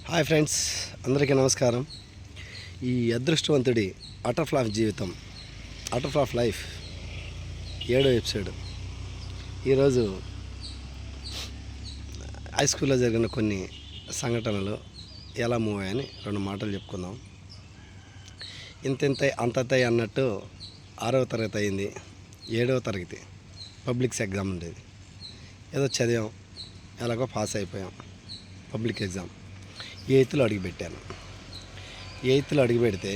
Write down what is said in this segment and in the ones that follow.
Hi friends అందరికీ నమస్కారం. ఈ అదృష్టవంతుడి అటర్ ఆఫ్ జీవితం అటర్ ఫ్లాఫ్ లైఫ్ ఏడో ఎపిసోడ్ ఈరోజు హై స్కూల్లో జరిగిన కొన్ని సంఘటనలు ఎలా మూవ్ అయ్యాయని రెండు మాటలు చెప్పుకుందాం. ఇంతింత అంతతై అన్నట్టు ఆరవ తరగతి అయింది ఏడవ తరగతి. పబ్లిక్స్ ఎగ్జామ్ ఉండేది. ఏదో చదివాం ఎలాగో పాస్ అయిపోయాం. Public exam ఎయిత్లో అడుగుపెట్టాను. ఎయిత్లో అడుగుపెడితే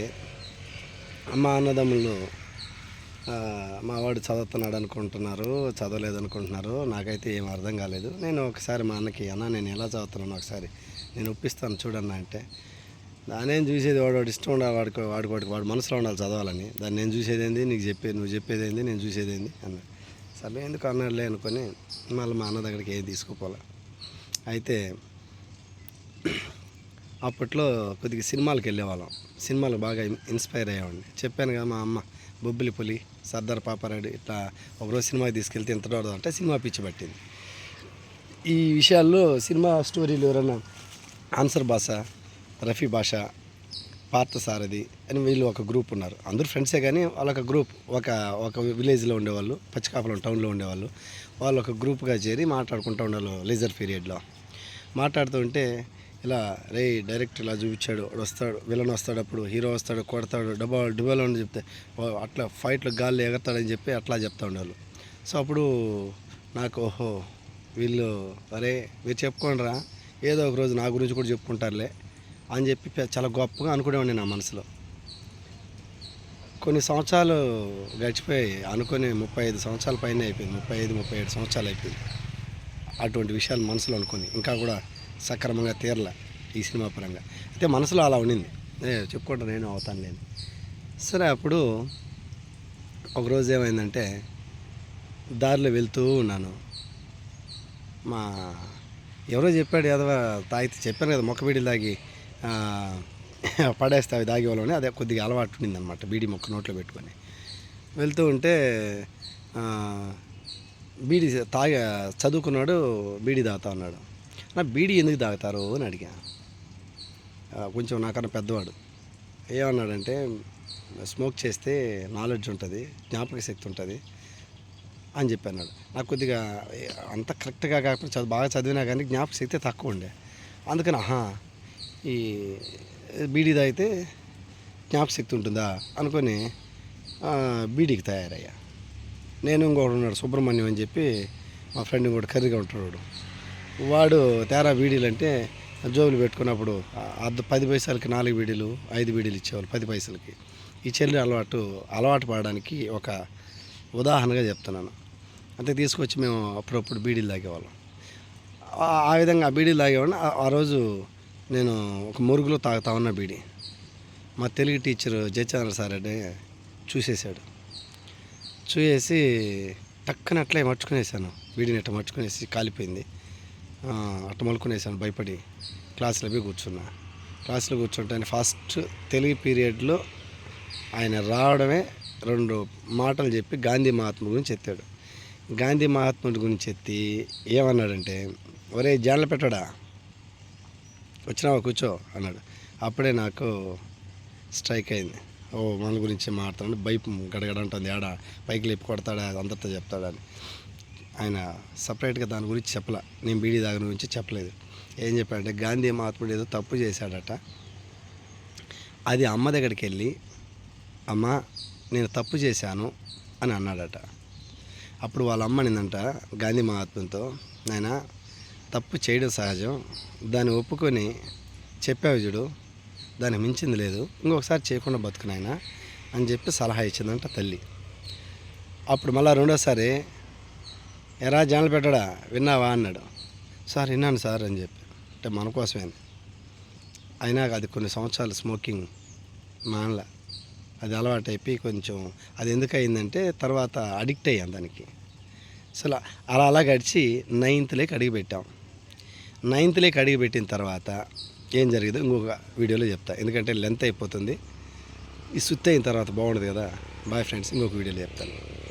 మా అన్నదమ్ములు మావాడు చదువుతున్నాడు అనుకుంటున్నారు చదవలేదు అనుకుంటున్నారు నాకైతే ఏం అర్థం కాలేదు. నేను ఒకసారి మా అన్నకి అన్న నేను ఎలా చదువుతున్నాను ఒకసారి నేను ఒప్పిస్తాను చూడన్న అంటే నేను చూసేది? వాడు వాడు ఇష్టం ఉండాలి వాడికి వాడికి వాడికి వాడు మనసులో ఉండాలి చదవాలని. దాన్ని నేను చూసేది ఏంది? నీకు చెప్పేది నువ్వు చెప్పేది ఏంది? నేను చూసేది ఏంది? అన్న. సరే ఎందుకు అన్నాడులే అనుకొని మళ్ళీ మా అన్న దగ్గరికి ఏం తీసుకోపోలే. అయితే అప్పట్లో కొద్దిగా సినిమాలకు వెళ్ళేవాళ్ళం. సినిమాలు బాగా ఇన్స్పైర్ అయ్యేవాడిని. చెప్పాను కదా మా అమ్మ బొబ్బిలి పులి సర్దార్ పాపారాయుడు ఇట్లా ఒకరోజు సినిమాకి తీసుకెళ్తే ఇంత డోడదు అంటే సినిమా పిచ్చి పట్టింది. ఈ విషయాల్లో సినిమా స్టోరీలు ఎవరన్నా ఆన్సర్ భాష రఫీ భాష పార్థసారథి అని వీళ్ళు ఒక గ్రూప్ ఉన్నారు. అందరూ ఫ్రెండ్సే కానీ వాళ్ళొక గ్రూప్ ఒక ఒక విలేజ్లో ఉండేవాళ్ళు పచ్చికాపలం టౌన్లో ఉండేవాళ్ళు. వాళ్ళు ఒక గ్రూప్గా చేరి మాట్లాడుకుంటూ ఉండేవాళ్ళు లేజర్ పీరియడ్లో. మాట్లాడుతూ ఉంటే ఇలా రే డైరెక్ట్ ఇలా చూపించాడు వాడు వస్తాడు విలన్ వస్తాడు అప్పుడు హీరో వస్తాడు కొడతాడు డబ్బా డుబాలో అని చెప్తే అట్లా ఫైట్లో గాల్లో ఎగరతాడని చెప్పి అట్లా చెప్తా ఉండేవాళ్ళు. సో అప్పుడు నాకు ఓహో వీళ్ళు అరే మీరు చెప్పుకోండిరా ఏదో ఒక రోజు నా గురించి కూడా చెప్పుకుంటారులే అని చెప్పి చాలా గొప్పగా అనుకునేవాడిని నా మనసులో. కొన్ని సంవత్సరాలు గడిచిపోయి అనుకుని ముప్పై ఐదు సంవత్సరాల పైన అయిపోయింది ముప్పై ఐదు ముప్పై ఏడు సంవత్సరాలు అయిపోయింది. అటువంటి విషయాలు మనసులో అనుకుని ఇంకా కూడా సక్రమంగా తీరల ఈ సినిమా పరంగా. అయితే మనసులో అలా ఉండింది. చెప్పుకుంటా నేను అవుతాను లేని. సరే అప్పుడు ఒకరోజు ఏమైందంటే దారిలో వెళ్తూ ఉన్నాను. మా ఎవరో చెప్పాడు ఏదో తాగితే చెప్పాను కదా మొక్క బీడీలు తాగి పడేస్తే అవి తాగేవాళ్ళని అదే కొద్దిగా అలవాటు ఉండింది అనమాట బీడీ మొక్క నోట్లో పెట్టుకొని. వెళ్తూ ఉంటే బీడీ తాగ చదువుకున్నాడు బీడీ తాగుతా ఉన్నాడు. నా బీడీ ఎందుకు తాగుతారు అని అడిగా. కొంచెం నాకన్నా పెద్దవాడు. ఏమన్నాడంటే స్మోక్ చేస్తే నాలెడ్జ్ ఉంటుంది జ్ఞాపక శక్తి ఉంటుంది అని చెప్పి అన్నాడు నాకు కొద్దిగా అంత కరెక్ట్గా కాకపోతే చదువు బాగా చదివినా కానీ జ్ఞాపక శక్తి తక్కువ ఉండే. అందుకని ఆహా ఈ బీడీ తాగితే జ్ఞాపక శక్తి ఉంటుందా అనుకొని బీడీకి తయారయ్యా. నేను ఇంకోటి ఉన్నాడు సుబ్రహ్మణ్యం అని చెప్పి మా ఫ్రెండ్ ఇంకోటి కర్రీగా ఉంటాడు వాడు తేరా బీడీలు అంటే జోబులు పెట్టుకున్నప్పుడు అర్ధ పది పైసలకి నాలుగు బీడీలు ఐదు బీడీలు ఇచ్చేవాళ్ళు పది పైసలకి. ఈ చెల్లి అలవాటు అలవాటు పడడానికి ఒక ఉదాహరణగా చెప్తున్నాను. అంతే తీసుకొచ్చి మేము అప్పుడప్పుడు బీడీలు తాగేవాళ్ళం. ఆ- విధంగా ఆ బీడీలు తాగేవాడిని. ఆ- రోజు నేను ఒక మురుగులో తాగుతా ఉన్న బీడీ. మా తెలుగు టీచర్ జయచంద్ర సార్ అంటే చూసేశాడు. చూసేసి టక్కన అట్లా మర్చుకునేసాను వీడిని అట్లా మర్చుకునేసి కాలిపోయింది. అట్ట మలుకునేసాను భయపడి. క్లాస్లో పోయి కూర్చున్నా. క్లాస్లో కూర్చుంటే ఆయన ఫస్ట్ తెలుగు పీరియడ్లో ఆయన రావడమే రెండు మాటలు చెప్పి గాంధీ మహాత్ముడి గురించి ఎత్తాడు. గాంధీ మహాత్ముడి గురించి ఎత్తి ఏమన్నాడంటే ఒరే జాన్ల పెట్టడా వచ్చినావా కూర్చో అన్నాడు. అప్పుడే నాకు స్ట్రైక్ అయింది. ఓ మన గురించి మాట్లాడు బైప్ గడగడ ఉంటుంది ఆడ పైకి లేపి కొడతాడా అందరితో చెప్తాడా అని. ఆయన సపరేట్గా దాని గురించి చెప్పలే. నేను బీడీ దాని గురించి చెప్పలేదు. ఏం చెప్పాడంటే గాంధీ మహాత్ముడు ఏదో తప్పు చేశాడట. అది అమ్మ దగ్గరికి వెళ్ళి అమ్మ నేను తప్పు చేశాను అని అన్నాడట. అప్పుడు వాళ్ళ అమ్మ నిందంట గాంధీ మహాత్ముతో నాయన తప్పు చేయడం సహజం. దాన్ని ఒప్పుకొని చెప్పావు చూడు. దాన్ని మించింది లేదు. ఇంకొకసారి చేయకుండా బతుకు అని చెప్పి సలహా ఇచ్చిందంట తల్లి. అప్పుడు మళ్ళీ రెండోసారి ఎరా జనాలు పెట్టడా? విన్నావా? అన్నాడు. సార్ విన్నాను సార్ అని చెప్పి. అంటే మన కోసమే అయినా అది కొన్ని సంవత్సరాలు స్మోకింగ్ మానల. అది అలవాటు అయిపోయి కొంచెం అది ఎందుకు అయిందంటే తర్వాత అడిక్ట్ అయ్యాను దానికి. అసలు అలా అలా గడిచి నైన్త్లోకి అడిగి పెట్టాం. నైన్త్లోకి అడిగి పెట్టిన తర్వాత ఏం జరిగిందో ఇంకొక వీడియోలో చెప్తా. ఎందుకంటే లెంత్ అయిపోతుంది. ఈ సుత్తి అయిన తర్వాత బాగుండదు కదా? బాయ్ ఫ్రెండ్స్ ఇంకొక వీడియోలో చెప్తాను.